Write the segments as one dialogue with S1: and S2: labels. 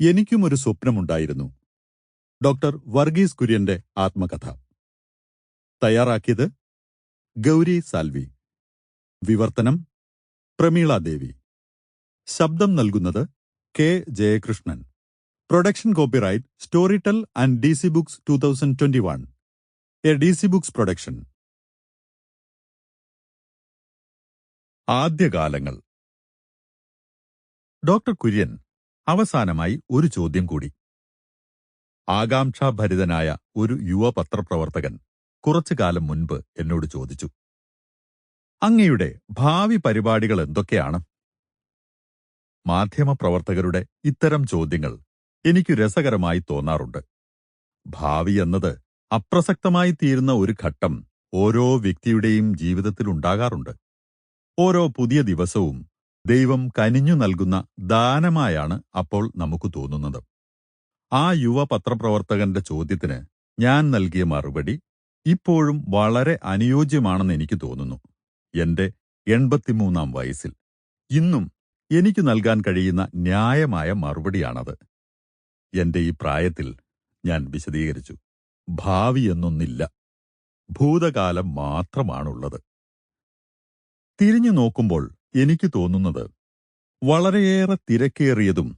S1: എനിക്കും ഒരു സ്വപ്നമുണ്ടായിരുന്നു. ഡോക്ടർ വർഗീസ് കുര്യന്റെ ആത്മകഥ. തയ്യാറാക്കിയത് ഗൗരി സാൽവി. വിവർത്തനം പ്രമീള ദേവി. ശബ്ദം നൽകുന്നത് K Jayakrishnan. Production copyright Storytel and D C books two thousand twenty one. A D C books production. ആദ്യകാലങ്ങൾ. Doctor Kurian അവസാനമായി ഒരു ചോദ്യം കൂടി. ആകാംക്ഷാഭരിതനായ ഒരു യുവ പത്രപ്രവർത്തകൻ കുറച്ചു കാലം മുൻപ് എന്നോട് ചോദിച്ചു. അങ്ങയുടെ ഭാവി പരിപാടികൾ എന്തൊക്കെയാണ്? മാധ്യമപ്രവർത്തകരുടെ ഇത്തരം ചോദ്യങ്ങൾ എനിക്ക് രസകരമായി തോന്നാറുണ്ട്. ഭാവി എന്നത് അപ്രസക്തമായി തീരുന്ന ഒരു ഘട്ടം ഓരോ വ്യക്തിയുടെയും ജീവിതത്തിലുണ്ടാകാറുണ്ട്. ഓരോ പുതിയ ദിവസവും ദൈവം കനിഞ്ഞു നൽകുന്ന ദാനമായാണ് അപ്പോൾ നമുക്ക് തോന്നുന്നത്. ആ യുവ പത്രപ്രവർത്തകന്റെ ചോദ്യത്തിന് ഞാൻ നൽകിയ മറുപടി ഇപ്പോഴും വളരെ അനുയോജ്യമാണെന്ന് എനിക്ക് തോന്നുന്നു. എന്റെ എൺപത്തിമൂന്നാം വയസ്സിൽ. ഇന്നും എനിക്ക് നൽകാൻ കഴിയുന്ന ന്യായമായ മറുപടിയാണത്. എന്റെ ഈ പ്രായത്തിൽ ഞാൻ വിശദീകരിച്ചു. ഭാവി എന്നൊന്നില്ല. ഭൂതകാലം മാത്രമാണുള്ളത്. തിരിഞ്ഞു നോക്കുമ്പോൾ എനിക്ക് തോന്നുന്നത്. വളരെയേറെ തിരക്കേറിയതും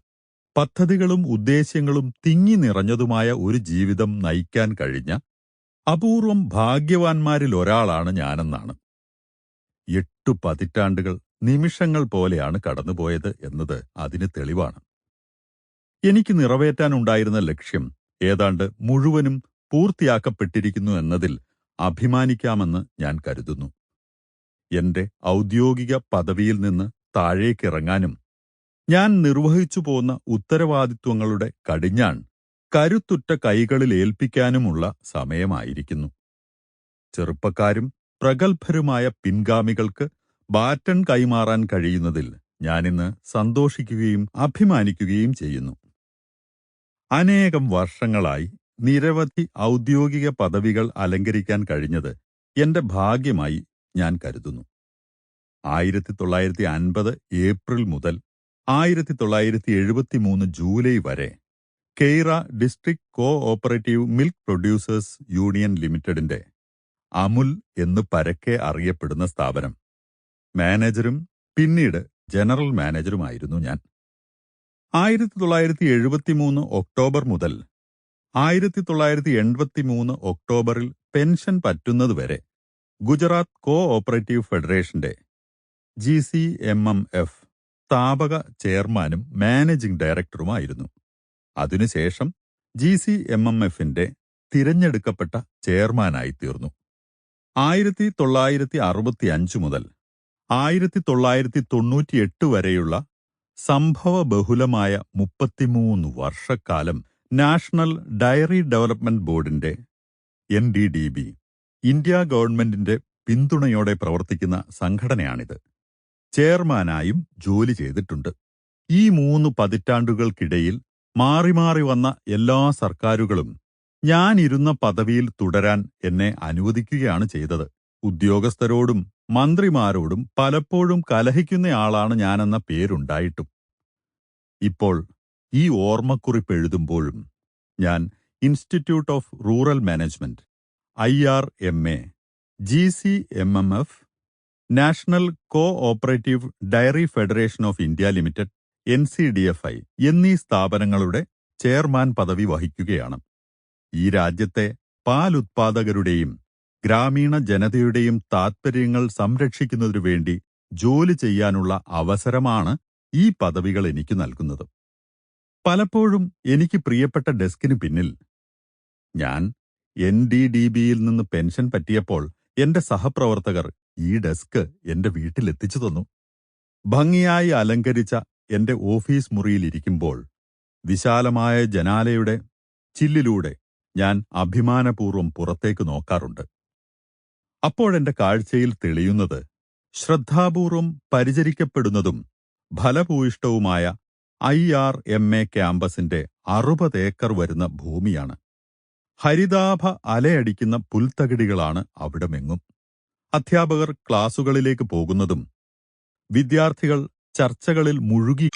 S1: പദ്ധതികളും ഉദ്ദേശ്യങ്ങളും തിങ്ങി നിറഞ്ഞതുമായ ഒരു ജീവിതം നയിക്കാൻ കഴിഞ്ഞ അപൂർവം ഭാഗ്യവാന്മാരിൽ ഒരാളാണ് ഞാനെന്നാണ്. എട്ടു പതിറ്റാണ്ടുകൾ നിമിഷങ്ങൾ പോലെയാണ് കടന്നുപോയത് എന്നത് അതിന് തെളിവാണ്. എനിക്ക് നിറവേറ്റാനുണ്ടായിരുന്ന ലക്ഷ്യം ഏതാണ്ട് മുഴുവനും പൂർത്തിയാക്കപ്പെട്ടിരിക്കുന്നു എന്നതിൽ അഭിമാനിക്കാമെന്ന് ഞാൻ കരുതുന്നു. എന്റെ ഔദ്യോഗിക പദവിയിൽ നിന്ന് താഴേക്കിറങ്ങാനും ഞാൻ നിർവഹിച്ചു പോന്ന ഉത്തരവാദിത്വങ്ങളുടെ കടിഞ്ഞാൺ കരുത്തുറ്റ കൈകളിൽ ഏൽപ്പിക്കാനുമുള്ള സമയമായിരിക്കുന്നു. ചെറുപ്പക്കാരും പ്രഗത്ഭരുമായ പിൻഗാമികൾക്ക് ബാറ്റൺ കൈമാറാൻ കഴിയുന്നതിൽ ഞാനിന്ന് സന്തോഷിക്കുകയും അഭിമാനിക്കുകയും ചെയ്യുന്നു. അനേകം വർഷങ്ങളായി നിരവധി ഔദ്യോഗിക പദവികൾ അലങ്കരിക്കാൻ കഴിഞ്ഞത് എന്റെ ഭാഗ്യമായി ഞാൻ കരുതുന്നു. ആയിരത്തി തൊള്ളായിരത്തി അൻപത് ഏപ്രിൽ മുതൽ ആയിരത്തി തൊള്ളായിരത്തി എഴുപത്തിമൂന്ന് ജൂലൈ വരെ Kaira district cooperative milk producers union ലിമിറ്റഡിന്റെ അമുൽ എന്ന് പരക്കെ അറിയപ്പെടുന്ന സ്ഥാപനം. മാനേജറും പിന്നീട് ജനറൽ മാനേജറുമായിരുന്നു ഞാൻ. ആയിരത്തി തൊള്ളായിരത്തി എഴുപത്തിമൂന്ന് ഒക്ടോബർ മുതൽ ആയിരത്തി തൊള്ളായിരത്തി എൺപത്തിമൂന്ന് ഒക്ടോബറിൽ പെൻഷൻ പറ്റുന്നതുവരെ ഗുജറാത്ത് കോ ഓപ്പറേറ്റീവ് ഫെഡറേഷന്റെ G C M M F സ്ഥാപക ചെയർമാനും മാനേജിംഗ് ഡയറക്ടറുമായിരുന്നു. അതിനുശേഷം ജി സി എം എം എഫിന്റെ തിരഞ്ഞെടുക്കപ്പെട്ട ചെയർമാനായി തീർന്നു. ആയിരത്തി തൊള്ളായിരത്തി അറുപത്തി അഞ്ച് മുതൽ ആയിരത്തി തൊള്ളായിരത്തി തൊണ്ണൂറ്റിയെട്ട് വരെയുള്ള സംഭവ ബഹുലമായ മുപ്പത്തിമൂന്ന് വർഷക്കാലം നാഷണൽ ഡയറി ഡെവലപ്മെന്റ് ബോർഡിന്റെ N D D B India ഗവൺമെന്റിന്റെ പിന്തുണയോടെ പ്രവർത്തിക്കുന്ന സംഘടനയാണിത്. ചെയർമാനായും ജോലി ചെയ്തിട്ടുണ്ട്. ഈ മൂന്ന് പതിറ്റാണ്ടുകൾക്കിടയിൽ മാറി മാറി വന്ന എല്ലാ സർക്കാരുകളും ഞാൻ ഇരുന്ന പദവിയിൽ തുടരാൻ എന്നെ അനുവദിക്കുകയാണ് ചെയ്തത്. ഉദ്യോഗസ്ഥരോടും മന്ത്രിമാരോടും പലപ്പോഴും കലഹിക്കുന്നയാളാണ് ഞാനെന്ന പേരുണ്ടായിട്ടും. ഇപ്പോൾ ഈ ഓർമ്മക്കുറിപ്പ് എഴുതുമ്പോഴും ഞാൻ institute of rural management I R M A G C M M F national cooperative dairy federation of India limited N C D F I എന്നീ സ്ഥാപനങ്ങളുടെ ചെയർമാൻ പദവി വഹിക്കുകയാണ്. ഈ രാജ്യത്തെ പാൽ ഉത്പാദകരുടെയും ഗ്രാമീണ ജനതയുടെയും താത്പര്യങ്ങൾ സംരക്ഷിക്കുന്നതിനു വേണ്ടി ജോലി ചെയ്യാനുള്ള അവസരമാണ് ഈ പദവികൾ എനിക്ക് നൽകുന്നത്. പലപ്പോഴും എനിക്ക് പ്രിയപ്പെട്ട ഡെസ്കിന് പിന്നിൽ ഞാൻ എൻ ഡി ഡി ബിയിൽ നിന്ന് പെൻഷൻ പറ്റിയപ്പോൾ എന്റെ സഹപ്രവർത്തകർ ഈ ഡെസ്ക് എന്റെ വീട്ടിലെത്തിച്ചു തന്നു. ഭംഗിയായി അലങ്കരിച്ച എന്റെ ഓഫീസ് മുറിയിലിരിക്കുമ്പോൾ വിശാലമായ ജനാലയുടെ ചില്ലിലൂടെ ഞാൻ അഭിമാനപൂർവം പുറത്തേക്ക് നോക്കാറുണ്ട്. അപ്പോഴെന്റെ കാഴ്ചയിൽ തെളിയുന്നത് ശ്രദ്ധാപൂർവം പരിചരിക്കപ്പെടുന്നതും ഫലഭൂയിഷ്ടവുമായ ഐ ആർ എം എ ക്യാമ്പസിന്റെ അറുപത് ഏക്കർ വരുന്ന ഭൂമിയാണ്. ഹരിതാഭ അലയടിക്കുന്ന പുൽത്തകിടികളാണ് അവിടമെങ്ങും അധ്യാപകർ ക്ലാസുകളിലേക്ക് പോകുന്നതും വിദ്യാർത്ഥികൾ ചർച്ചകളിൽ മുഴുകി?